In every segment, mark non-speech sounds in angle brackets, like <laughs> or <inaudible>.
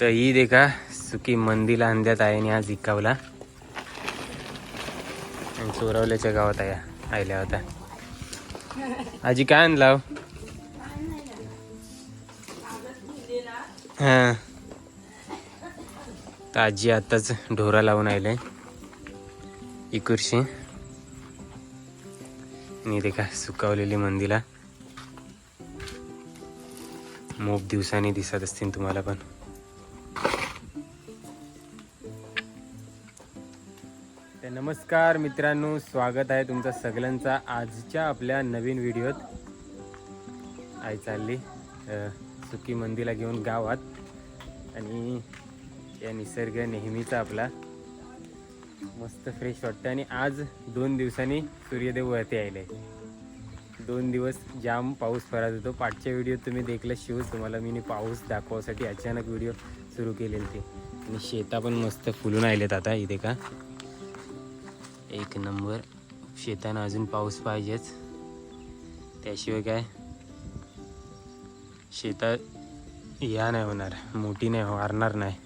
तर ही देखा सुकी मंदीला अंध्यात आहे आणि आज इकावला आणि चोरवल्याच्या गावात आहे आयल्या होता आजी काय आणला हा. तर आजी आताच ढोरा लावून आले इकुरशी आणि देखा सुकावलेली मंदीला. मोप दिवसांनी दिसत असतील तुम्हाला पण. नमस्कार मित्रांनो स्वागत आहे तुमचा सगळ्यांचा आजच्या आपल्या नवीन व्हिडिओत. आई चालली सुकी मंदीला घेऊन गावात. आणि या निसर्ग नेहमीचा आपला मस्त फ्रेश वाटतं आणि आज दोन दिवसांनी सूर्यदेव वरती आले दोन दिवस जाम पाऊस पडत होतो. पाठच्या व्हिडिओ तुम्ही देखलं शिव तुम्हाला मी पाऊस दाखवासाठी अचानक व्हिडिओ सुरू केलेली ते. आणि शेता पण मस्त फुलून आलेत आता इथे का. एक नंबर. शेतांना अजून पाऊस पाहिजेच. त्याशिवाय काय? शेतात या नाही होणार. मोठी नाही वारणार नाही.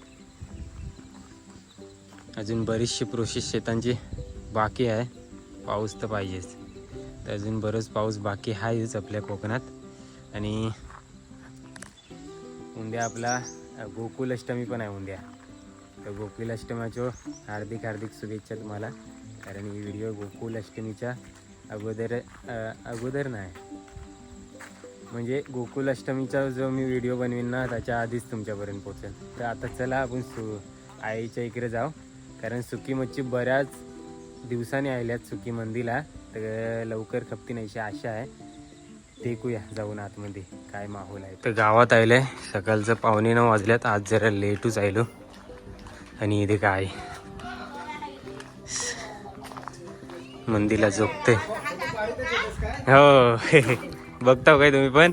अजून बरीचशी प्रोसेस शेतांची बाकी आहे. पाऊस तर पाहिजेच. तर अजून बरंच पाऊस बाकी आहेच आपल्या कोकणात. आणि उद्या आपला गोकुलाष्टमी गोकुल अष्टमी पण आहे उद्या. तर गोकुल अष्टमीच्या हार्दिक हार्दिक शुभेच्छा तुम्हाला. कारण ही व्हिडिओ गोकुल अष्टमीच्या अगोदर अगोदर नाही. म्हणजे गोकुल अष्टमीचा जो मी व्हिडिओ बनवीन ना त्याच्या आधीच तुमच्यापर्यंत पोचेल तर आता चला आपण सु आईच्या इकडे जाऊ. कारण सुकी मच्छी बऱ्याच दिवसांनी आल्यात सुकी मंदीला. तर लवकर खपती नाहीशी आशा आहे. देखूया जाऊन आतमध्ये काय माहोल आहे. तर गावात आले सकाळचं पावणे नऊ वाजल्यात. आज जरा लेटच आलो आणि इथे काय? मंदीला झोपते. हो. बघता काय तुम्ही पण?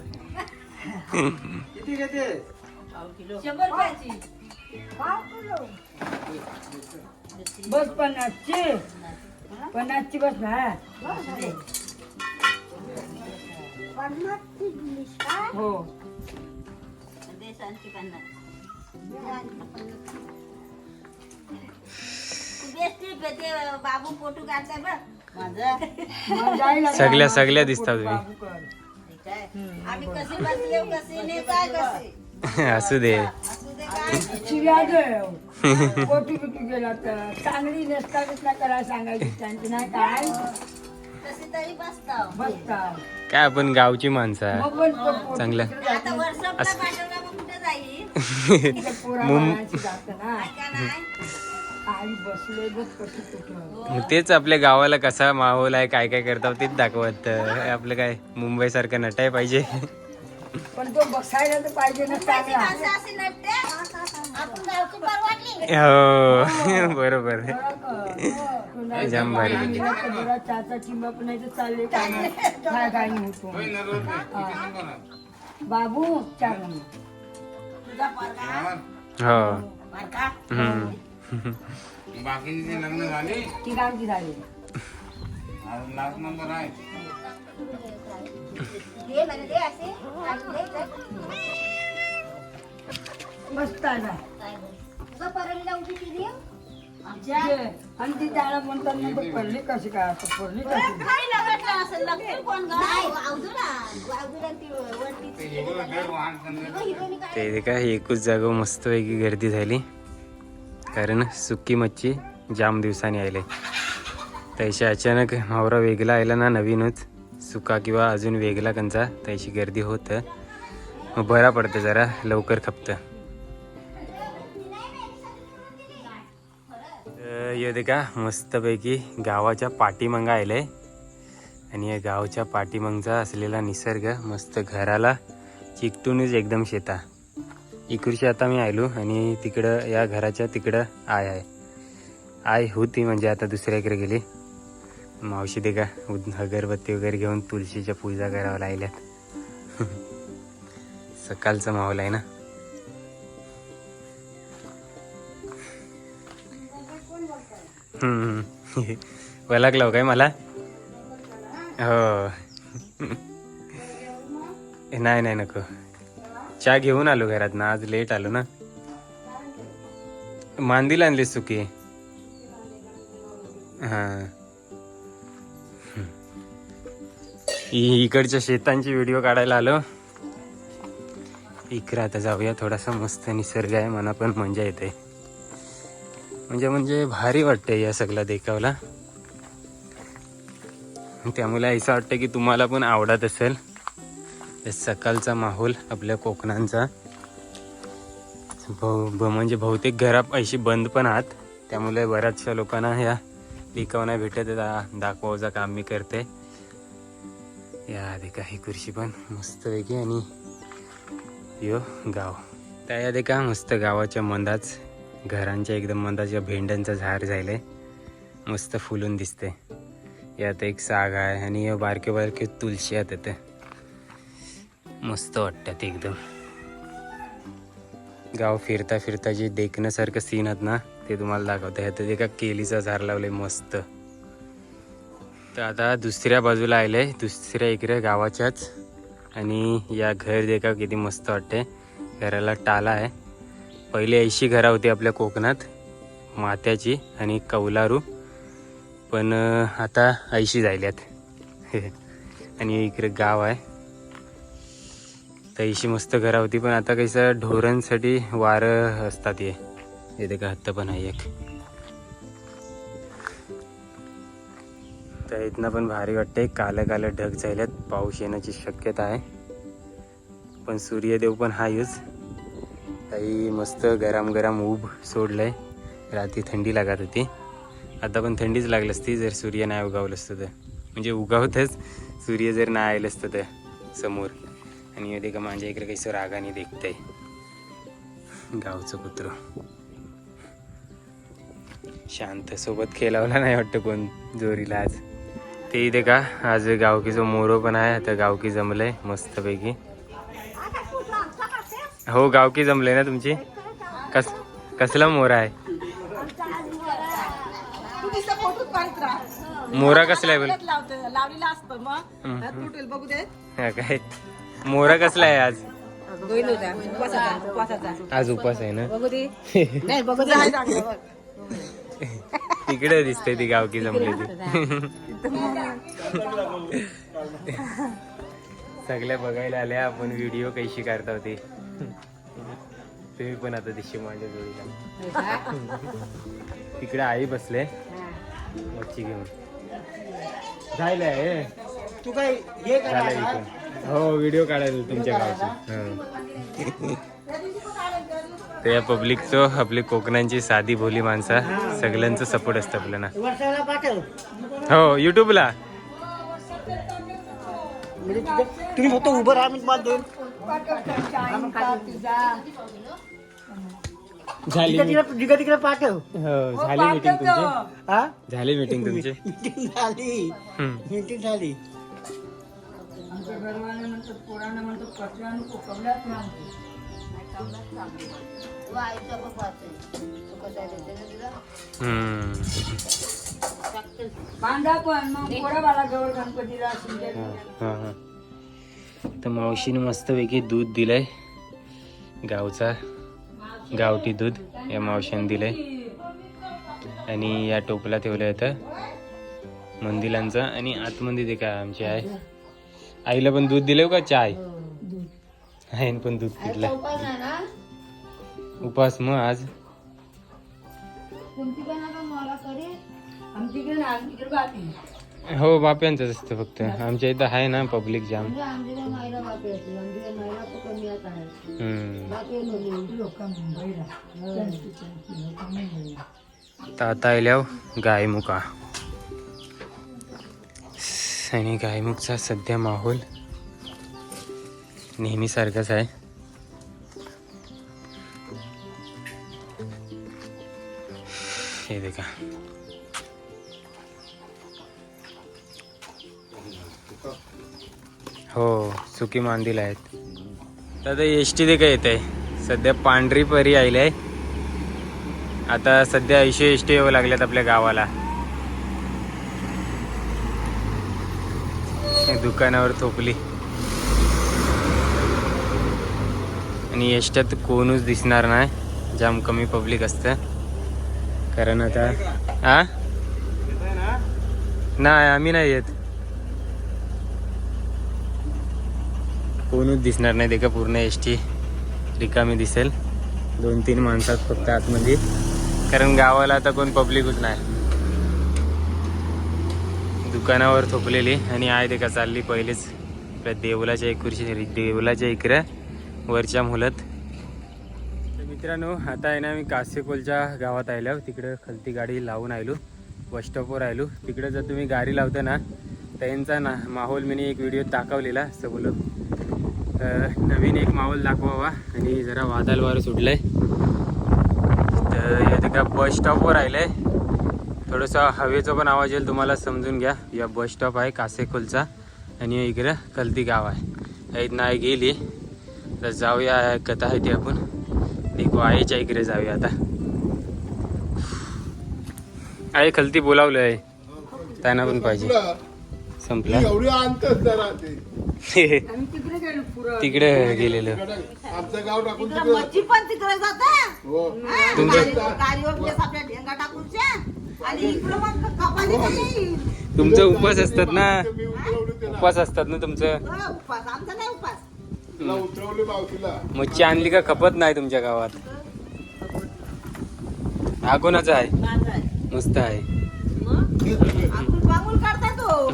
बस पन्नासची. पन्नासची बस ना हो. बाबू फोटो काढताय बघ सगळ्या सगळ्या दिसता तुम्ही कशी <laughs> असू दे. असू दे काय चिऱ्या देव. कोटी कोटी गेला तर. चांगली नेसता बिसता करायला सांगायची त्यांची नाही काय तशी तरी बसताव बसता. काय आपण गावची माणसं आहे. चांगलं. दुसरं <laughs> मग तेच आपल्या गावाला कसा माहोल आहे काय काय करतात तेच दाखवत. आपलं काय मुंबई सारखं नटाय पाहिजे. पण तो बसायला तर पाहिजे ना हो बरोबर जाम भारी नाही तर चालले काय. काय हा. बाबू हो. हम्म. बाकीचे लग्न झाले. ती गावची झाली आज लास्ट नंबर आहे. मस्त ते- आणि ती त्याला म्हणतात मग ते पडली कशी काय? पडली कशी? ती एकूच जागो मस्तपैकी गर्दी झाली. कारण सुकी मच्छी जाम दिवसांनी आले तैशी अचानक मावरा वेगळा आला ना नवीनच. सुका किंवा अजून वेगळा कंचा तैशी गर्दी होतं. मग बरा पडतं जरा लवकर खपतं. तर दे का मस्तपैकी गावाच्या पाठीमागं आहे आणि या गावच्या पाठीमागचा असलेला निसर्ग मस्त घराला चिकटूनच एकदम शेता. इकडची आता मी आलो आणि तिकडं या घराच्या तिकडं आय आहे. आय होती म्हणजे आता दुसऱ्याकडे गेली. मावशी ते का अगरबत्ती वगैरे घेऊन तुळशीच्या पूजा करावं लागल्यात. <laughs> सकाळचा माहोल आहे ना? हम्म. ओळखलं <laughs> हो काय मला? हो. <laughs> नाही नाही नको. चहा घेऊन आलो घरात ना आज लेट आलो ना. मांदील आणली सुकी हा. इकडच्या शेतांची व्हिडिओ काढायला आलो. इकडे आता जाऊया थोडासा मस्त निसर्ग आहे मना पण मजा येते. म्हणजे म्हणजे भारी वाटते या सगळा देखावला. त्यामुळे असं वाटतं की तुम्हाला पण आवडत असेल. सकाळचा माहोल आपल्या कोकणांचा. बहु ब- म्हणजे बहुतेक घरा अशी बंद पण आहात. त्यामुळे बऱ्याचशा लोकांना ह्या पिकवण्या भेटत दाखवायचं काम मी करते. या आधी काही खुर्शी पण मस्त वेगळी आणि यो गाव. त्या या का मस्त गावाच्या मंदाच घरांच्या एकदम मंदाच्या भेंड्यांचं झाड झाले मस्त फुलून दिसते यात एक साग आहे आणि या बारके बारके तुळशी आहेत मस्त वाटतात एकदम. गाव फिरता फिरता जे देखण्यासारखं सीन आहेत ना ते तुम्हाला दाखवतं. ह्यात एका केलीचा झाड आहे मस्त. तर आता दुसऱ्या बाजूला आलंय दुसऱ्या इकडे गावाच्याच. आणि या घर देखा किती मस्त वाटते घराला टाला आहे. पहिले ऐंशी घरं होती आपल्या कोकणात मात्याची आणि कौलारू. पण आता ऐंशी झाल्यात. <laughs> आणि इकडे गाव आहे. तैशी मस्त घरा होती पण आता कसं ढोरांसाठी वारं असतात हे. इथे का हत्ता पण आहे एक. त्या इथनं पण भारी वाटते कालं कालं ढग झाल्यात पाऊस येण्याची शक्यता आहे. पण सूर्यदेव पण हायच. काही मस्त गरम गरम ऊब सोडलंय. रात्री थंडी लागत होती. आता पण थंडीच लागली असती जर सूर्य नाही उगावलं असतं तर. म्हणजे उगावतच. सूर्य जर नाही आलं असतं तर समोर. आणि ते का माझ्या इकडे काही रागाने देखतंय. गावचं कुत्र. शांत सोबत खेळावला नाही वाटतं कोण जोरीला आज. ते इथे का आज गावकीचं मोरो पण आहे आता गावकी जमलंय मस्तपैकी. हो गावकी जमले ना तुमची? कस कसला मोरा आहे. मोरा कसला आहे बघू दे. हा काय? मोरा कसला आहे आज? होईल होता उपवासाचा उपवासाचा आज उपास आहे ना? बघू दे. नाही बघू दे. तिकडे दिसते ती गावकी जमली ती. सगळ्या बघायला आल्या आपण व्हिडिओ कशी करता होती. तुम्ही पण आता दिशी माझ्या जोडीला. तिकडे आई बसले. मच्छी घेऊन. जायला आहे. तू काय हे इथून. हो व्हिडिओ काढायला तुमच्या गावची. ते पब्लिक तो आपली कोकणांची साधी भोली माणसं सगळ्यांचं सपोर्ट असतं आपल्याला. हो युट्यूबला म्हणजे तुम्ही फक्त उभं राहा मी तुम्हाला देईन झाली तिकडे तिकडे पाठव. हो झाली मीटिंग तुमची. झाली मीटिंग तुमची. मीटिंग झाली. मीटिंग झाली. घरवाले म्हणतात पोरांना म्हणतात आईचा. बांधा पण मग पोरा गौर गणपतीला हा, हा. तर मावशीने मस्तपैकी दूध दिलंय गावचा गावठी दूध या मावशीने दिलंय आणि या टोपला ठेवलं होतं मंदिरांचं आणि आतमध्ये ते काय आमची आहे आईला पण दूध दिलं का चाय? आईन पण दूध पिलं. उपास मग आज? हो बाप्यांचंच असतं फक्त. आमच्या इथं आहे ना पब्लिक जाम. म्हणजे आमच्या मायला बापे आणि गायमुखचा सध्या माहोल नेहमीसारखाच आहे. हे देखा. हो सुकी मांदील आहेत. तर आता एस टी देखा येत आहे. सध्या पांढरी परी आली आहे. आता सध्या ऐंशी एस टी यावं लागल्यात आपल्या गावाला. दुकानावर थोपली. आणि एसट्यात कोणच दिसणार नाही. जाम कमी पब्लिक असतं. कारण आता हा नाही आम्ही नाही येत. कोणच दिसणार नाही ते का पूर्ण एस टी रिकामी दिसेल. दोन तीन माणसात फक्त आतमध्ये. कारण गावाला आता कोण पब्लिकच नाही. दुकानावर थोपलेली आणि आहे ते का चालली पहिलेच. आपल्या देवलाच्या इकडची देवलाच्या इकडं वरच्या मुलत तर मित्रांनो आता आहे ना मी कासेकोलच्या गावात आलो तिकडं खलती गाडी लावून आलो बस स्टॉपवर आलो तिकडं जर तुम्ही गाडी लावता ना त्यांचा ना माहोल मी एक व्हिडिओ दाखवलेला असं बोलो तर नवीन एक माहोल दाखवावा आणि जरा वादळ वारं आहे तर इथे का बस स्टॉपवर आहे थोडंसं हवेचा पण आवाज येईल तुम्हाला समजून घ्या. या बस स्टॉप आहे कासेखोलचा. आणि इकडं कलती गाव आहे. नाही गेली. तर जाऊया कथा आहे ती आपण. देखो आईच्या इकडे जाऊया आता. आहे खलती बोलावलं आहे. त्यांना पण पाहिजे. संपला. एवढी आणतच जरा ते आम्ही तिकडे गेलो पुरं. तिकडे गेलेलं. आमचं गाव टाकून तिकडं तिकडे मच्छी पण तिकडे जाते. हो. हा, तुमचं- आणि इकडं मग कपाली तुमचं उपवास असतात ना? मी उतरवली त्याला उपवास असतात ना तुमचं? हो, उपास आमचा नाही उपास तिला उतरवली मावशीला. मच्छी आणली का खपत नाही तुमच्या गावात? हा कोणाचा आहे? माझा आहे. मस्त आहे. मग? आंघोळ पांघोळ काढता तो.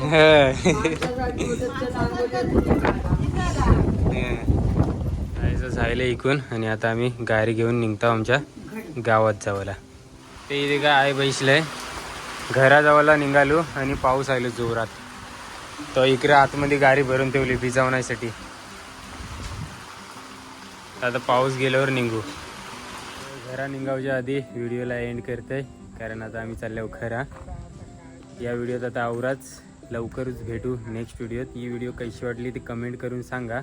जायचं झालं इकून. आणि आता आम्ही गाडी घेऊन निघतो आमच्या गावात जावाला ते इथे काय आहे बैसलंय घराजवळला निघालो आणि पाऊस आलो जोरात. तो इकडे आतमध्ये गाडी भरून ठेवली भिजावण्यासाठी आता पाऊस गेल्यावर निघू. घरा निघावच्या आधी व्हिडिओला एंड करते कारण आता आम्ही चाललो खरा. या व्हिडिओत आता आवराच. लवकरच भेटू नेक्स्ट व्हिडिओत. ही व्हिडिओ कशी वाटली ती कमेंट करून सांगा.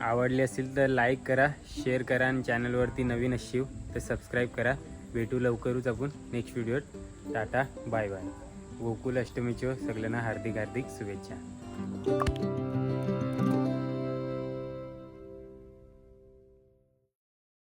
आवडली असेल तर लाईक करा शेअर करा आणि चॅनलवरती नवीन असशीव तर सबस्क्राईब करा. भेटू लवकरच आपण नेक्स्ट व्हिडिओत टाटा बाय बाय गोकुल अष्टमीच्या सगळ्यांना हार्दिक हार्दिक शुभेच्छा.